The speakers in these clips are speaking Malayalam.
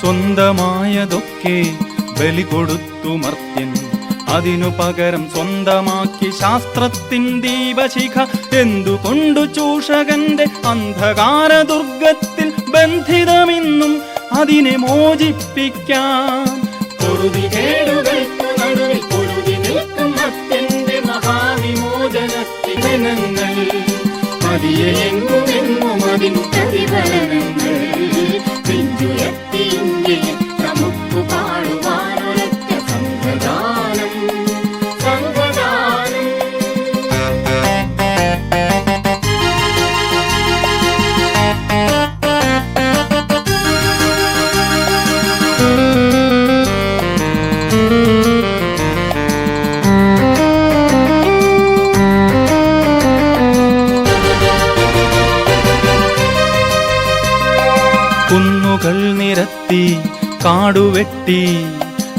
സ്വന്തമായതൊക്കെ ബലി കൊടുത്തു മർത്യൻ. അതിനു പകരം സ്വന്തമാക്കി ശാസ്ത്രത്തിൻ ദീപശിഖ. എന്തുകൊണ്ടു ചൂഷകന്റെ അന്ധകാര ദുർഗത്തിൽ ബന്ധിതമെന്നും അതിനെ മോചിപ്പിക്കാൻ പൊറുതി കേടുകൾക്കു നടുവിൽ മതിയെങ്ങുമെങ്ങും അതിൻ പ്രതിഫലനങ്ങൾ you. കുന്നുകൾ നിരത്തി കാടുവെട്ടി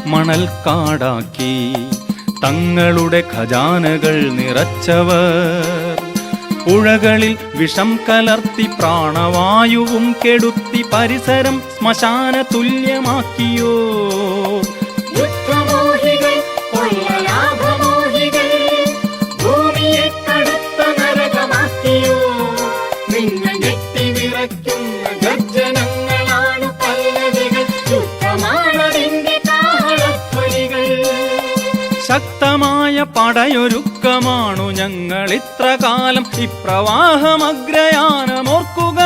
മണൽ കാടാക്കി. തങ്ങളുടെ ഖജാനകൾ നിറച്ചവർ. പുഴകളിൽ വിഷം കലർത്തി പ്രാണവായുവും കെടുത്തി പരിസരം ശ്മശാന തുല്യമാക്കിയോ ശക്തമായ പടയൊരുക്കമാണു ഞങ്ങൾ ഇത്ര കാലം ഇപ്രവാഹമഗ്രയാനമോർക്കുക.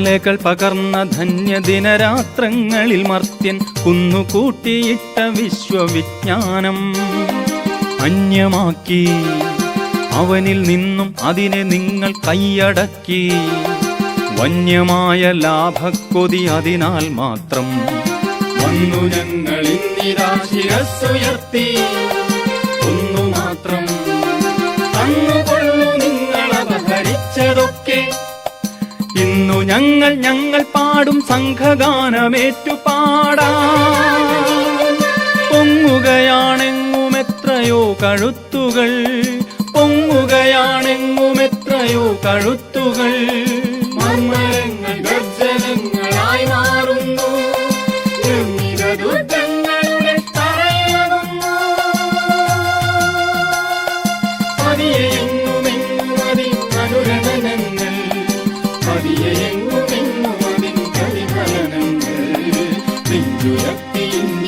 ഇന്നലകൾ പകർന്ന ധന്യ ദിനരാത്രങ്ങളിൽ മർത്യൻ കുന്നുകൂട്ടിയിട്ട വിശ്വവിജ്ഞാനം അന്യമാക്കി അവനിൽ നിന്നും അതിനെ നിങ്ങൾ കൈയടക്കി. വന്യമായ ലാഭക്കൊതി അതിനാൽ മാത്രം വന്നു ഞങ്ങൾ ഇന്നിരാശിരസ്സുയർത്തി ഇന്നു ഞങ്ങൾ ഞങ്ങൾ പാടും സംഘഗാനമേറ്റു പാടാം. പൊങ്ങുകയാണെങ്ങും എത്രയോ കഴുത്തുകൾ പൊങ്ങുകയാണെങ്ങും എത്രയോ കഴുത്തുകൾ. You.